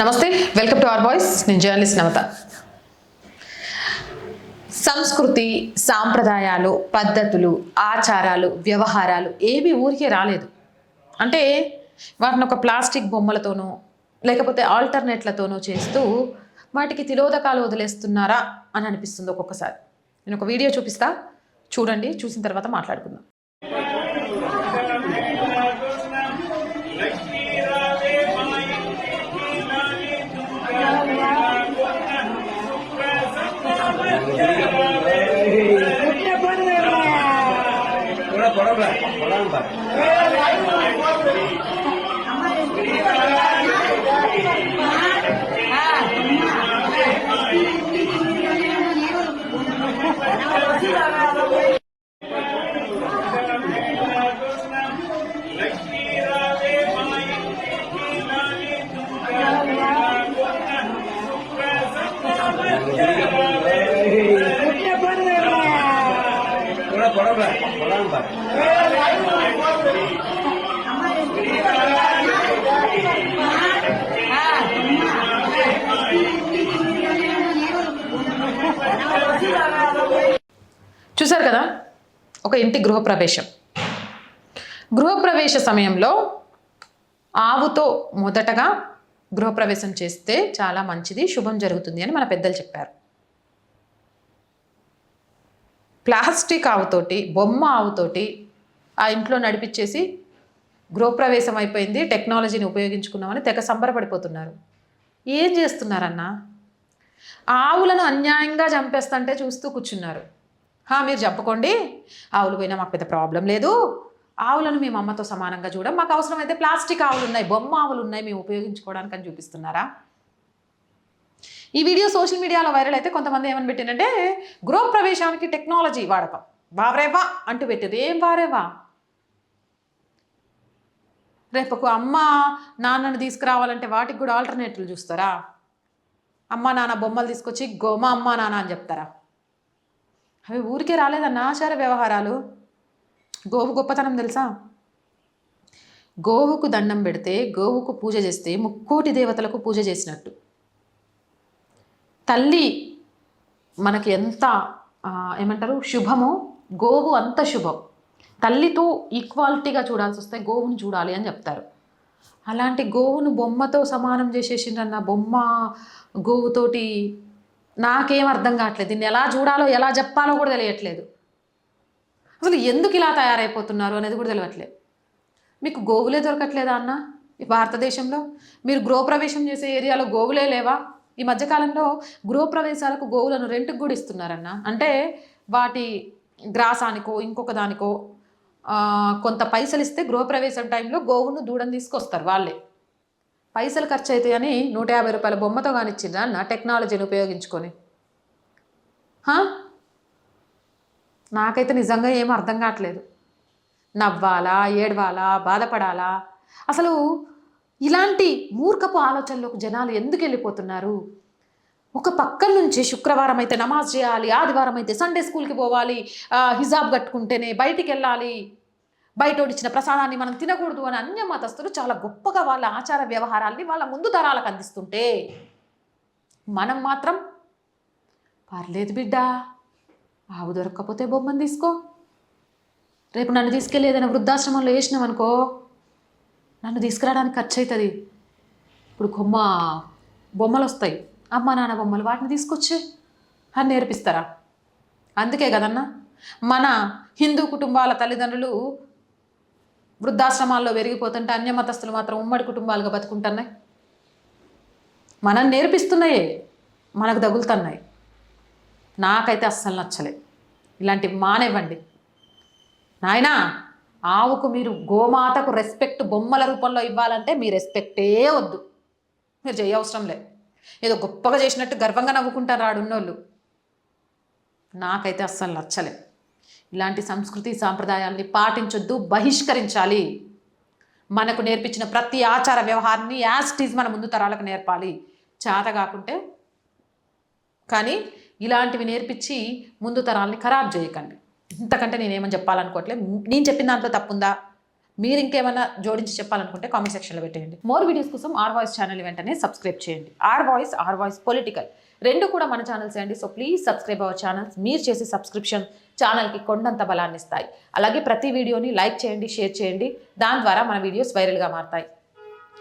నమస్తే welcome to our voice. నేను journalist నమత సంస్కృతి సాంప్రదాయాలు పద్ధతులు ఆచారాలు వ్యవహారాలు ఏవి ఊరికే రాలేదు. అంటే వాటిని ఒక ప్లాస్టిక్ బొమ్మలతోనో లేకపోతే ఆల్టర్నేట్లతోనో చేస్తూ వాటికి తిలోదకాలు వదిలేస్తున్నారా అని అనిపిస్తుంది ఒక్కొక్కసారి. నేను ఒక వీడియో చూపిస్తా. చూడండి చూసిన తర్వాత మాట్లాడుకుందాం. number. చూశారు కదా? ఒక ఇంటి గృహప్రవేశం. గృహప్రవేశ సమయంలో ఆవుతో మొదటగా గృహప్రవేశం చేస్తే చాలా మంచిది శుభం జరుగుతుంది అని మన పెద్దలు చెప్పారు. ప్లాస్టిక్ ఆవుతోటి బొమ్మ ఆవుతోటి ఆ ఇంట్లో నడిపించేసి గృహప్రవేశం అయిపోయింది టెక్నాలజీని ఉపయోగించుకున్నామని తెగ సంబరపడిపోతున్నారు. ఏం చేస్తున్నారన్నా? ఆవులను అన్యాయంగా చంపేస్తుంటే చూస్తూ కూర్చున్నారు. మీరు చంపుకోండి ఆవులు పోయినా మాకు పెద్ద ప్రాబ్లం లేదు. ఆవులను మేము అమ్మతో సమానంగా చూడం మాకు అవసరమైతే ప్లాస్టిక్ ఆవులు ఉన్నాయి బొమ్మ ఆవులు ఉన్నాయి మేము ఉపయోగించుకోవడానికి అని చూపిస్తున్నారా? ఈ వీడియో సోషల్ మీడియాలో వైరల్ అయితే కొంతమంది ఏమని పెట్టినంటే గృహప్రవేశానికి టెక్నాలజీ వాడకం. వావరేవా అంటూ పెట్టారు ఏం వారేవా రేపకు అమ్మ నాన్నను తీసుకురావాలంటే వాటికి కూడా ఆల్టర్నేటివ్లు చూస్తారా? అమ్మ నాన్న బొమ్మలు తీసుకొచ్చి గోమ అమ్మ నాన్న అని చెప్తారా? అవి ఊరికే రాలేదన్న ఆచార వ్యవహారాలు. గోవు గొప్పతనం తెలుసా? గోవుకు దండం పెడితే గోవుకు పూజ చేస్తే ముక్కోటి దేవతలకు పూజ చేసినట్టు. తల్లి మనకి ఎంత ఏమంటారు శుభమో గోవు అంత శుభం. తల్లితో ఈక్వాలిటీగా చూడాల్సి వస్తే గోవును చూడాలి అని చెప్తారు. అలాంటి గోవును బొమ్మతో సమానం చేసేసిండ్రన్న బొమ్మ గోవుతోటి నాకేం అర్థం కావట్లేదు. దీన్ని ఎలా చూడాలో ఎలా చెప్పాలో కూడా తెలియట్లేదు. అసలు ఎందుకు ఇలా తయారైపోతున్నారు అనేది కూడా తెలియట్లేదు. మీకు గోవులే దొరకట్లేదా అన్న? భారతదేశంలో మీరు గృహప్రవేశం చేసే ఏరియాలో గోవులే లేవా? ఈ మధ్యకాలంలో గృహప్రవేశాలకు గోవులను రెంట్కి కూడా ఇస్తున్నారన్న. అంటే వాటి గ్రాసానికో ఇంకొక దానికో కొంత పైసలు ఇస్తే గృహప్రవేశం టైంలో గోవును దూడని తీసుకొస్తారు వాళ్ళే. పైసలు ఖర్చు అవుతాయని నూట యాభై రూపాయల బొమ్మతో కానిచ్చిండ్రా అన్న టెక్నాలజీని ఉపయోగించుకొని. నాకైతే నిజంగా ఏం అర్థం కావట్లేదు. నవ్వాలా ఏడవాలా బాధపడాలా? అసలు ఇలాంటి మూర్ఖపు ఆలోచనలకు జనాలు ఎందుకు వెళ్ళిపోతున్నారు? ఒక పక్కన నుంచి శుక్రవారం అయితే నమాజ్ చేయాలి ఆదివారం అయితే సండే స్కూల్కి పోవాలి హిజాబ్ కట్టుకుంటేనే బయటికి వెళ్ళాలి బయట ఇచ్చిన ప్రసాదాన్ని మనం తినకూడదు అని అన్య మతస్థులు చాలా గొప్పగా వాళ్ళ ఆచార వ్యవహారాల్ని వాళ్ళ ముందు తరాలకు అందిస్తుంటే మనం మాత్రం పర్లేదు బిడ్డ ఆవు దొరక్కపోతే బొమ్మను తీసుకో. రేపు నన్ను తీసుకెళ్ళి ఏదైనా వృద్ధాశ్రమంలో వేసినాం అనుకో నన్ను తీసుకురావడానికి ఖర్చు అవుతుంది ఇప్పుడు కొమ్మ బొమ్మలు వస్తాయి అమ్మ నాన్న బొమ్మలు వాటిని తీసుకొచ్చి అని నేర్పిస్తారా? అందుకే కదన్నా మన హిందూ కుటుంబాల తల్లిదండ్రులు వృద్ధాశ్రమాల్లో పెరిగిపోతుంటే అన్యమతస్తులు మాత్రం ఉమ్మడి కుటుంబాలుగా బతుకుంటున్నాయి. మనం నేర్పిస్తున్నాయే మనకు తగులుతున్నాయి. నాకైతే అస్సలు నచ్చలే. ఇలాంటివి మానేవ్వండి. నాయనా! ఆవుకు మీరు గోమాతకు రెస్పెక్ట్ బొమ్మల రూపంలో ఇవ్వాలంటే మీ రెస్పెక్టే వద్దు. మీరు చేయవసరం లే. ఏదో గొప్పగా చేసినట్టు గర్వంగా నవ్వుకుంటారు ఆడున్నోళ్ళు. నాకైతే అస్సలు నచ్చలే. ఇలాంటి సంస్కృతి సాంప్రదాయాల్ని పాటించొద్దు బహిష్కరించాలి. మనకు నేర్పించిన ప్రతి ఆచార వ్యవహారాన్ని యాజ్ టీజ్ మన ముందు తరాలకు నేర్పాలి. చేత కాకుంటే కానీ ఇలాంటివి నేర్పించి ముందు తరాల్ని ఖరాబ్ చేయకండి. ఇంతకంటే నేనేమని చెప్పాలనుకోవట్లేదు. నేను చెప్పిన దాంట్లో తప్పుందా? మీరు ఇంకేమైనా జోడించి చెప్పాలనుకుంటే కామెంట్ సెక్షన్లో పెట్టేయండి. మోర్ వీడియోస్ కోసం ఆర్ వాయిస్ ఛానల్ వెంటనే సబ్స్క్రైబ్ చేయండి. R voice R voice political రెండు కూడా మన ఛానల్స్ అండి. So please subscribe our channels మీరు చేసే సబ్స్క్రిప్షన్ ఛానల్కి కొండంత బలాన్ని ఇస్తాయి అలాగే ప్రతి వీడియోని లైక్ చేయండి షేర్ చేయండి. దాని ద్వారా మన వీడియోస్ వైరల్గా మారుతాయి.